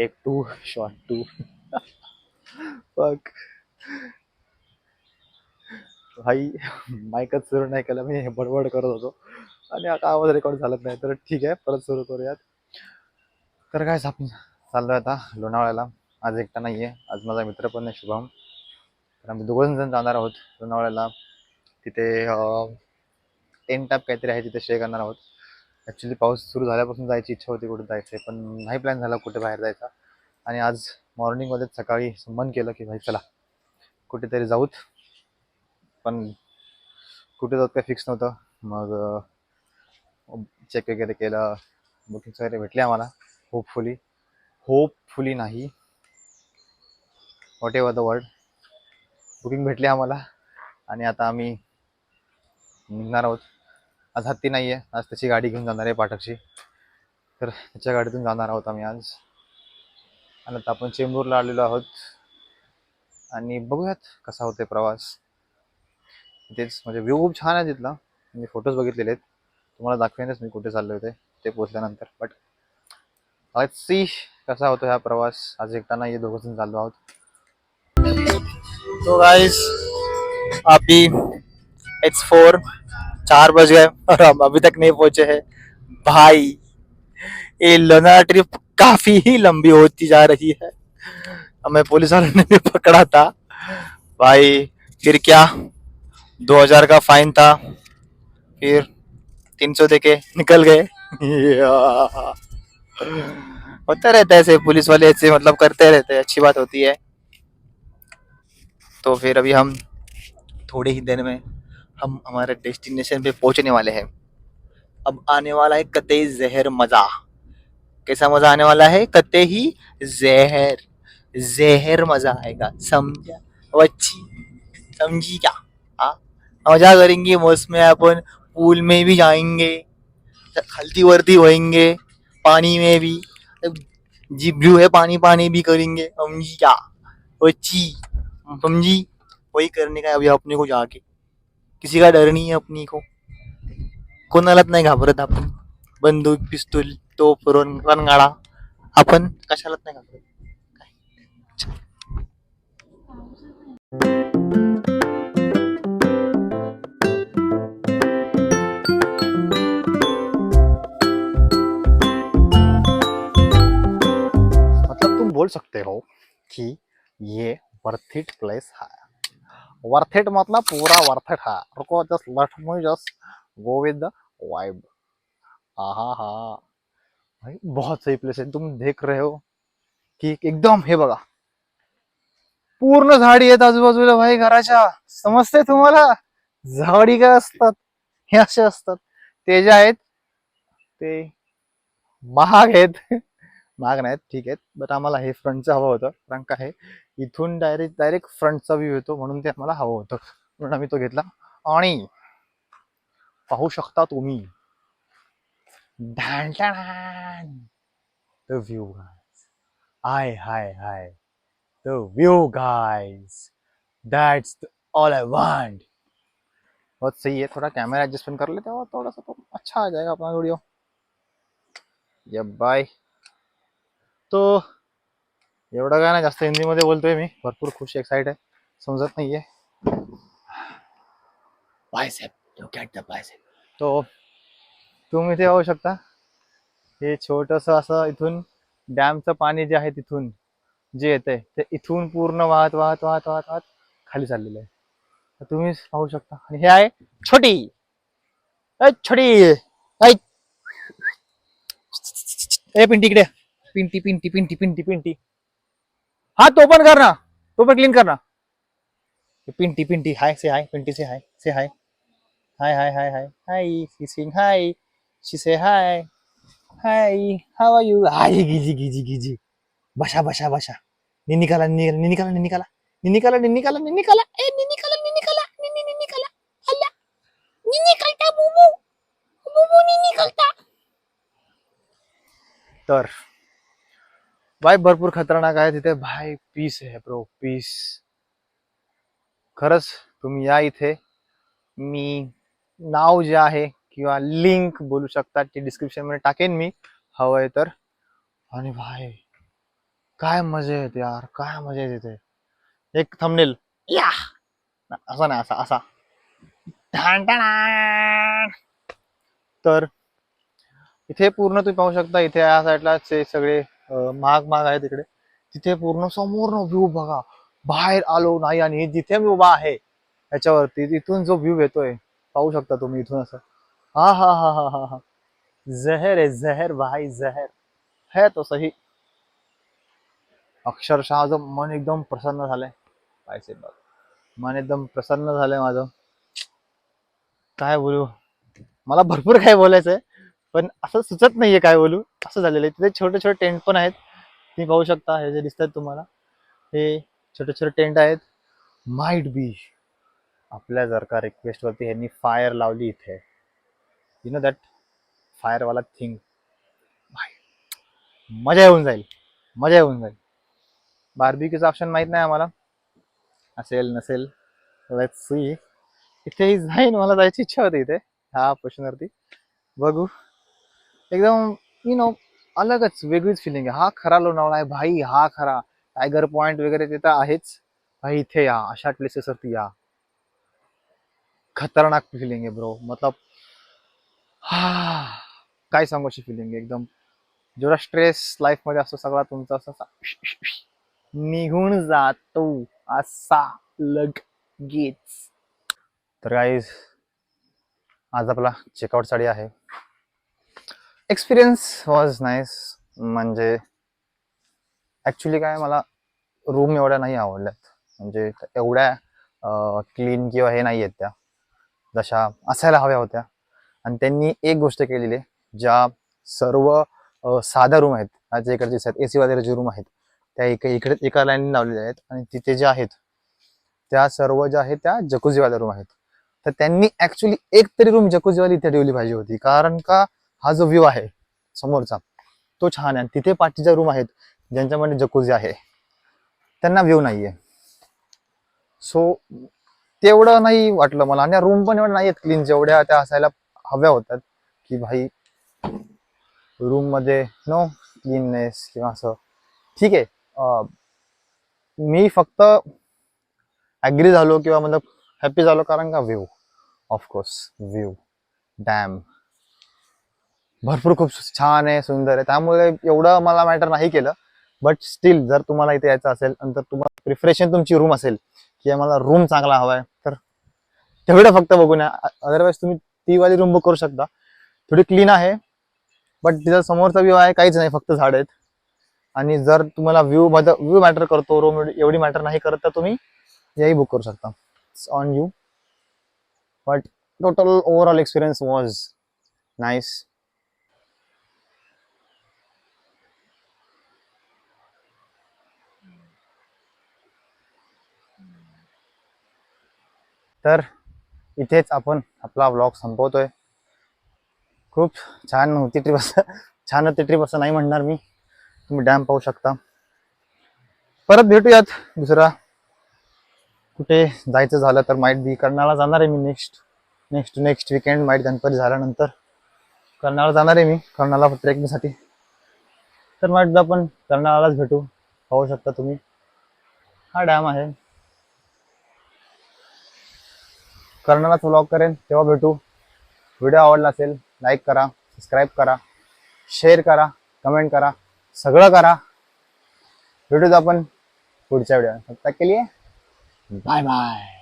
Take to shot to बघ भाई माईकच सुरू नाही केलं मी बडबड करत होतो. आणि आता आवाज रेकॉर्ड झालत नाही तर ठीक आहे परत सुरू करूयात. तर काय आपण चाललोय आता लोणावळ्याला. आज एकटा नाही आहे आज माझा मित्र पण आहे शुभम. तर आम्ही दोघं जण जाणार आहोत लोणावळ्याला. तिथे टेन टॅप काहीतरी आहे तिथे स्टे करणार आहोत. ॲक्च्युली पाऊस सुरू झाल्यापासून जायची इच्छा होती कुठे जायचं पण नाही प्लॅन झाला कुठे बाहेर जायचा. आणि आज मॉर्निंगमध्ये सकाळी मन केलं की भाई चला कुठेतरी जाऊत. पण कुठे जाऊत काही फिक्स नव्हतं. मग चेक वगैरे केलं बुकिंग्स वगैरे भेटले आम्हाला. होपफुली होपफुली नाही. Whatever the word booking भेटली आम्हाला. आणि आता आम्ही निघणार आहोत. आज हत्ती नाही आहे आज त्याची गाडी घेऊन जाणार आहे पाठकची तर त्याच्या गाडीतून जाणार आहोत आम्ही आज. आणि आता आपण चेंबूरला आलेलो आहोत. आणि बघूयात कसा होते प्रवास. तेच म्हणजे व्ह्यू खूप छान आहे तिथला. मी फोटोज बघितलेले आहेत. तुम्हाला दाखवेनच मी कुठे चालले होते ते पोचल्यानंतर बट सी कसा होतो हा प्रवास. आज एकटा नाही दोघं जण चाललो आहोत. सो गाईज अभी फोर चार बज गए और हम अभी तक नहीं पहुँचे हैं। भाई, ये लोनावला ट्रिप काफ़ी ही लंबी होती जा रही है। हमें पुलिस वालों ने भी पकड़ा था। भाई, फिर क्या? 2000 का फाइन था। फिर 300 देके निकल गए। होता रहता है ऐसे, पुलिस वाले ऐसे मतलब करते रहते हैं, अच्छी बात होती है। तो फिर अभी हम थोड़ी ही देर में हम हमारे डेस्टिनेशन पे पहुँचने वाले हैं। अब आने वाला है कतई जहर मज़ा। कैसा मज़ा आने वाला है? कते ही जहर। जहर मज़ा आएगा। समझा? वच्ची समझी क्या? हाँ मज़ा करेंगे मौसम में अपन। पूल में भी जाएँगे। हल्दी वर्दी होएँगे। पानी में भी। जी व्यू है पानी पानी भी करेंगे। समझी क्या? वच्ची समझी? वही करने का अभी अपने को जाके। किसी का डर नहीं है अपनी को। कोणालाच नाही घाबरत आपण. बंदूक पिस्तूल तोफ रण रणगाडा आपण कशालाच नाही घाबरत. मतलब तुम बोल सकते हो कि ये वर्थ इट प्लेस है वर्थ इट मतलब पूरा वर्थ इट हा. रुको just let me just go with the vibe आहा हा. भाई बहुत सही प्लेस है तुम देख रहे हो की एकदम हे बघा. पूर्ण झाडी आहेत आजूबाजूला भाई घराच्या. समजते तुम्हाला? झाडी काय असतात? हे असे असतात. ते जे आहेत ते महाग आहेत. महाग नाहीत ठीक आहेत. बट आम्हाला हे फ्रंटचं हवं होतं. कारण काय इथून डायरेक्ट डायरेक्ट फ्रंटचा व्ह्यू येतो म्हणून ते आम्हाला हवं होतं. म्हणून आम्ही तो घेतला. आणि पाहू शकता तुम्ही. The view high high high the view guys that's all I want बहुत सही है. थोड़ा कैमरा एडजस्टमेंट कर लेते हो थोड़ा सा तो अच्छा आ जाएगा अपना वीडियो ये बाय तो एवढं काय नाही जास्त हिंदीमध्ये बोलतोय मी. भरपूर खुश एक्साइट आहे. समजत नाहीये. तो तुम्ही इथे पाहू शकता. हे छोटस असं इथून डॅमचं पाणी जे आहे तिथून जे येतंय ते इथून पूर्ण वाहत वाहत वाहत वाहत वाहत खाली चाललेलं आहे. तर तुम्ही पाहू शकता. आणि हे आहे छोटी. छोटी. ए पिंटी इकडे. पिंटी पिंटी पिंटी पिंटी पिंटी। हा तो पण कर तो पण क्लीन कर ना Pinti Pinti, hi, say hi, Pinti say hi say hi. Hi hi hi hi hi she sing hi she say hi hi how are you hi, गिजी गिजी गिजी। बशा बशा बशा निनिकाला निनिकाला निनिकाला निनिकाला। निनिकाला निनिकाला ए, निनिकाला निनिकाला, निनी, निनिकाला। अल्ला निनिकलता बुबू। बुबू निनिकलता तर भाई भरपूर खतरनाक आहे तिथे. भाई पीस आहे ब्रो पीस खरंच तुम्ही या इथे. मी नाव जे आहे किंवा लिंक बोलू शकता ती डिस्क्रिप्शनमध्ये टाकेन मी. हवंय तर. आणि भाई काय मजा येते यार काय मजा येते तिथे एक थंबनेल या! असा नाही असा असा. तर इथे पूर्ण तुम्ही पाहू शकता इथे या साईडला ते सगळे महाग महाग आहे तिकडे. तिथे पूर्ण समोर व्ह्यू बघा. बाहेर आलो नाही आणि जिथे मी उभा आहे याच्यावरती तिथून जो व्ह्यू येतोय पाहू शकता तुम्ही इथून असं. हा हा हा हा हा हा. जहर आहे जहर भाई जहर. है तो सही. अक्षरशः मन एकदम प्रसन्न झालंय. पाहिजे बघ मन एकदम प्रसन्न झालंय माझं. काय बोलू? मला भरपूर काय बोलायचंय पण असं सुचत नाहीये काय बोलू. असं झालेलं आहे. तिथे छोटे छोटे टेंट पण आहेत. तुम्ही पाहू शकता हे जे दिसतात तुम्हाला. हे छोटे छोटे टेंट आहेत. माइट बी आपल्या जर का रिक्वेस्टवरती ह्यांनी फायर लावली इथे. यु नो दॅट फायरवाला थिंग मजा येऊन जाईल. मजा येऊन जाईल. बार्बिक्यूचं ऑप्शन माहीत नाही आम्हाला. असेल नसेल. लेट सी इथे जाईन मला जायची इच्छा होती इथे. ह्या पोर्शनवरती बघू. एकदम यु नो अलगच वेगळीच फिलिंग आहे. हा खरा लोणावळा आहे. भाई हा खरा. टायगर पॉइंट वगैरे तिथं आहेच. भाई इथे या. अशा प्लेसेसवरती या. खतरनाक फिलिंग आहे ब्रो मतलब हा. काय सांगू अशी फिलिंग आहे एकदम. जेवढा स्ट्रेस लाईफमध्ये असतो सगळा तुमचा असा असा निघून जातो. असा लगेच. तर गाईज आज आपला चेकआउट साडी आहे. एक्सपिरियन्स वॉज नाईस म्हणजे ॲक्च्युली काय मला रूम एवढ्या नाही आवडल्यात. म्हणजे एवढ्या क्लीन किंवा हे नाही आहेत त्या. जशा असायला हव्या होत्या. आणि त्यांनी एक गोष्ट केलेली आहे ज्या सर्व साध्या रूम आहेत. आज इकडचे आहेत ए सी वगैरे जे रूम आहेत त्या एक इकडे एका लाईनने लावलेल्या आहेत. आणि तिथे जे आहेत त्या सर्व ज्या आहेत त्या जकुजीवाल्या रूम आहेत. तर त्यांनी ॲक्च्युली एक तरी रूम जकुजीवाली इथे ठेवली पाहिजे होती. कारण का? हा जो व्ह्यू आहे समोरचा तो छान आहे. आणि तिथे पाठीच्या रूम आहेत ज्यांच्यामध्ये जकुजी आहे. त्यांना व्ह्यू नाहीये. सो तेवढं नाही वाटलं मला. आणि रूम पण एवढ्या नाही आहेत क्लीन जेवढ्या त्या असायला हव्या होत्यात की भाई रूममध्ये नो क्लीननेस किंवा असं. ठीक आहे. मी फक्त ॲग्री झालो किंवा मतलब हॅपी झालो कारण का व्ह्यू ऑफकोर्स व्ह्यू डॅम भरपूर खूप छान आहे सुंदर आहे. त्यामुळे एवढं मला मॅटर नाही केलं. बट स्टील जर तुम्हाला इथे यायचं असेल नंतर तर तुम्हाला प्रिफरेशन तुमची रूम असेल की मला रूम चांगला हवा आहे तर तेवढं फक्त बघून या. अदरवाईज तुम्ही ती वाली रूम बुक करू शकता. थोडी क्लीन आहे बट तिचा समोरचा व्ह्यू आहे काहीच नाही फक्त झाड आहेत. आणि जर तुम्हाला व्ह्यू मध्ये व्ह्यू मॅटर करतो रूम एवढी मॅटर नाही करत तर तुम्ही याही बुक करू शकता. On you but total overall experience was nice तर इथेच आपण आपला व्लॉग संपवतोय. खूप छान होती ट्रिप असं. छान होती ट्रिप असं नाही म्हणणार मी. तुम्ही डॅम पाहू शकता. परत भेटूयात दुसरा. कुठे जायचं झालं तर माईट बी कर्नाळा जाणार आहे मी next next next weekend might Ganpati झाल्यानंतर. कर्नाळा जाणार आहे मी कर्नाळा ट्रेकिंगसाठी तर माईट आपण कर्नाळालाच भेटू. पाहू शकता तुम्ही. हा डॅम आहे. कर्णालाच व्लॉग करेन तेव्हा भेटू. व्हिडिओ आवडला असेल लाईक करा सबस्क्राईब करा शेअर करा कमेंट करा सगळं करा. भेटूच आपण पुढच्या व्हिडिओ तब तक के लिए बाय बाय